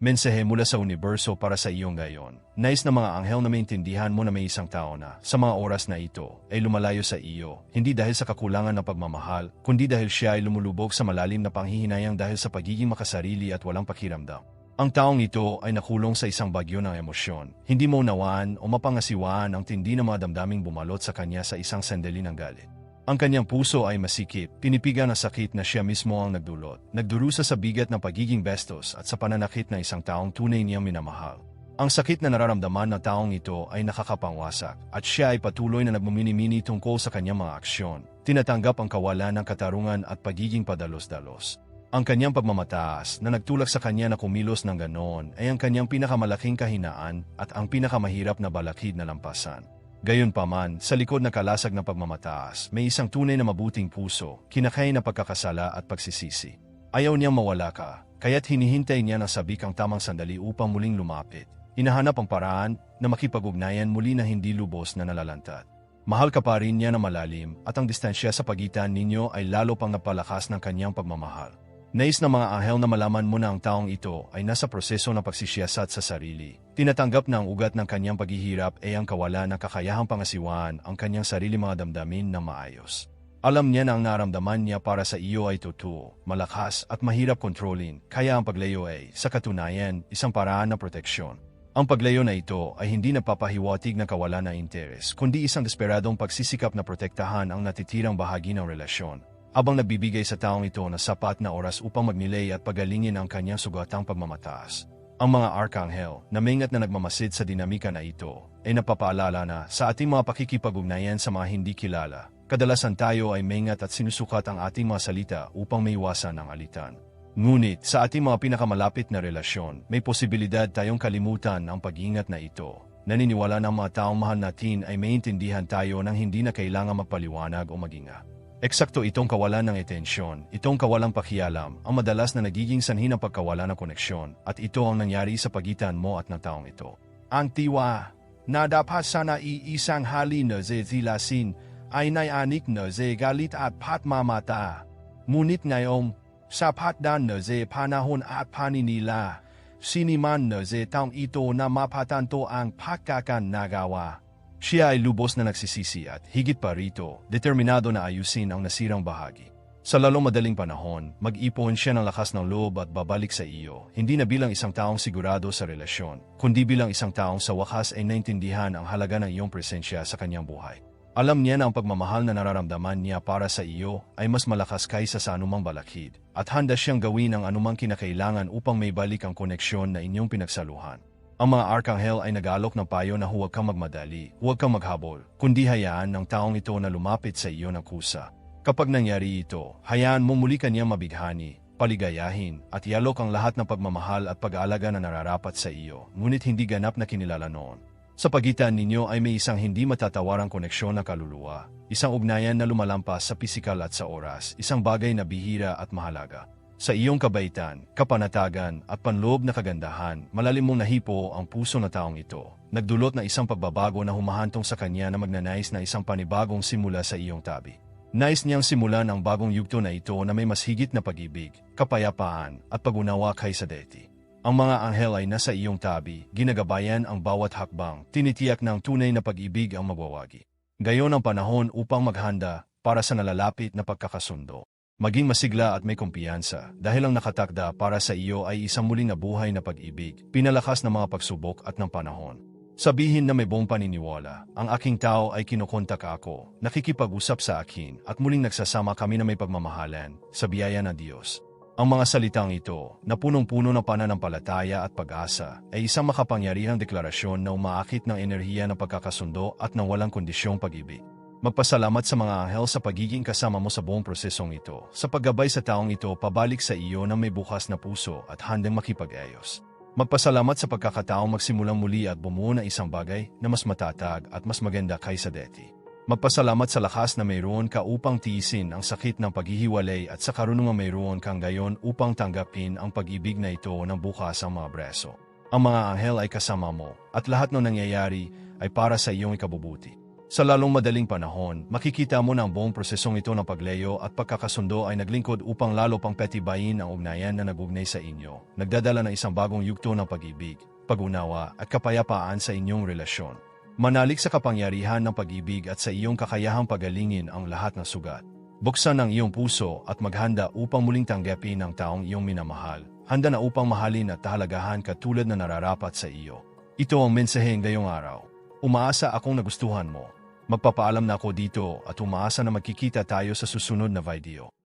Mensahe mula sa universo para sa iyong gayon. Nais na mga anghel na maintindihan mo na may isang tao na, sa mga oras na ito, ay lumalayo sa iyo, hindi dahil sa kakulangan ng pagmamahal, kundi dahil siya ay lumulubog sa malalim na panghihinayang dahil sa pagiging makasarili at walang pakiramdam. Ang taong ito ay nakulong sa isang bagyo ng emosyon. Hindi mo nawaan o mapangasiwaan ang tindi ng mga damdaming bumalot sa kanya sa isang sandali ng galit. Ang kanyang puso ay masikip, pinipigan ng sakit na siya mismo ang nagdulot. Nagdurusa sa bigat ng pagiging bestos at sa pananakit ng isang taong tunay niyang minamahal. Ang sakit na nararamdaman ng taong ito ay nakakapangwasak at siya ay patuloy na nagmumini-mini tungkol sa kanyang mga aksyon. Tinatanggap ang kawalan ng katarungan at pagiging padalos-dalos. Ang kanyang pagmamataas na nagtulak sa kanya na kumilos ng ganoon ay ang kanyang pinakamalaking kahinaan at ang pinakamahirap na balakid na lampasan. Gayunpaman, sa likod ng kalasag ng pagmamataas, may isang tunay na mabuting puso, kinakaya na pagkakasala at pagsisisi. Ayaw niyang mawala ka, kaya't hinihintay niya ng sabik ang tamang sandali upang muling lumapit. Hinahanap ang paraan na makipag-ugnayan muli na hindi lubos na nalalantad. Mahal ka pa rin niya na malalim at ang distansya sa pagitan ninyo ay lalo pang napalakas ng kanyang pagmamahal. Nais ng mga anghel na malaman mo na ang taong ito ay nasa proseso ng pagsisiyasat sa sarili. Tinatanggap na ang ugat ng kanyang paghihirap ay ang kawalan ng kakayahang pangasiwaan ang kanyang sarili mga damdamin na maayos. Alam niya na ang naramdaman niya para sa iyo ay totoo, malakas at mahirap kontrolin, kaya ang paglayo ay, sa katunayan, isang paraan ng proteksyon. Ang paglayo na ito ay hindi napapahiwatig na kawalan ng interes, kundi isang desperadong pagsisikap na protektahan ang natitirang bahagi ng relasyon abang nagbibigay sa taong ito na sapat na oras upang magnilay at pagalingin ang kanyang sugatang pagmamataas. Ang mga arkanghel na maingat na nagmamasid sa dinamika na ito ay napapaalala na sa ating mga pakikipag-ugnayan sa mga hindi kilala, kadalasan tayo ay maingat at sinusukat ang ating mga salita upang maiwasan ang alitan. Ngunit sa ating mga pinakamalapit na relasyon, may posibilidad tayong kalimutan ang pag-ingat na ito. Naniniwala ng mga taong mahal natin ay maintindihan tayo nang hindi na kailangan magpaliwanag o maginga. Eksakto itong kawalan ng etensyon, itong kawalang pakialam, ang madalas na nagiging sanhi ng pagkawalan ng koneksyon, at ito ang nangyari sa pagitan mo at ng taong ito. Ang tiwa, na dapat sana iisang hali na zilasin, ay nayanik na galit at patmamata. Ngunit ngayon, sapat dan na panahon at paninila, siniman na taong ito na mapatanto ang pagkakan nagawa. Siya ay lubos na nagsisisi at higit pa rito, determinado na ayusin ang nasirang bahagi. Sa lalong madaling panahon, mag-ipon siya ng lakas ng loob at babalik sa iyo, hindi na bilang isang taong sigurado sa relasyon, kundi bilang isang taong sa wakas ay naintindihan ang halaga ng iyong presensya sa kanyang buhay. Alam niya na ang pagmamahal na nararamdaman niya para sa iyo ay mas malakas kaysa sa anumang balakid, at handa siyang gawin ang anumang kinakailangan upang may balik ang koneksyon na inyong pinagsaluhan. Ang mga arkanghel ay nag-alok ng payo na huwag kang magmadali, huwag kang maghabol, kundi hayaan ng taong ito na lumapit sa iyo ng kusa. Kapag nangyari ito, hayaan mo muli kanyang mabighani, paligayahin, at ialok ang lahat ng pagmamahal at pag-aalaga na nararapat sa iyo, ngunit hindi ganap na kinilala noon. Sa pagitan ninyo ay may isang hindi matatawarang koneksyon ng kaluluwa, isang ugnayan na lumalampas sa pisikal at sa oras, isang bagay na bihira at mahalaga. Sa iyong kabaitan, kapanatagan at panloob na kagandahan, malalim mong nahipo ang puso na taong ito. Nagdulot na isang pagbabago na humahantong sa kanya na magnanais na isang panibagong simula sa iyong tabi. Nais niyang simulan ang bagong yugto na ito na may mas higit na pag-ibig, kapayapaan at pag-unawa kaysa deti. Ang mga anghel ay nasa iyong tabi, ginagabayan ang bawat hakbang, tinitiyak ng tunay na pag-ibig ang magwawagi. Gayon ang panahon upang maghanda para sa nalalapit na pagkakasundo. Maging masigla at may kumpiyansa dahil ang nakatakda para sa iyo ay isang muling nabuhay na pag-ibig, pinalakas ng mga pagsubok at ng panahon. Sabihin na may buong paniniwala, ang aking tao ay kinukontak ako, nakikipag-usap sa akin at muling nagsasama kami na may pagmamahalan sa biyaya ng Diyos. Ang mga salitang ito, na punong-puno ng pananampalataya at pag-asa, ay isang makapangyarihang deklarasyon na umaakit ng enerhiya ng pagkakasundo at ng walang kondisyong pag-ibig. Magpasalamat sa mga anghel sa pagiging kasama mo sa buong prosesong ito, sa paggabay sa taong ito pabalik sa iyo na may bukas na puso at handang makipag-ayos. Magpasalamat sa pagkakataong magsimulang muli at bumuo ng isang bagay na mas matatag at mas maganda kaysa deti. Magpasalamat sa lakas na mayroon ka upang tiisin ang sakit ng paghihiwalay at sa karunungang mayroon kang gayon upang tanggapin ang pag-ibig na ito ng bukas ang mga breso. Ang mga anghel ay kasama mo at lahat ng nangyayari ay para sa iyong ikabubuti. Sa lalong madaling panahon, makikita mo na ang buong prosesong ito ng pagleyo at pagkakasundo ay naglingkod upang lalo pang petibayin ang ugnayan na nagugnay sa inyo. Nagdadala ng isang bagong yugto ng pag-ibig, pag-unawa at kapayapaan sa inyong relasyon. Manalik sa kapangyarihan ng pag-ibig at sa iyong kakayahang pagalingin ang lahat ng sugat. Buksan ang iyong puso at maghanda upang muling tanggapin ang taong iyong minamahal. Handa na upang mahalin at tahalagahan katulad na nararapat sa iyo. Ito ang mensahe ngayong araw. Umaasa akong nagustuhan mo. Magpapaalam na ako dito at umaasa na magkikita tayo sa susunod na video.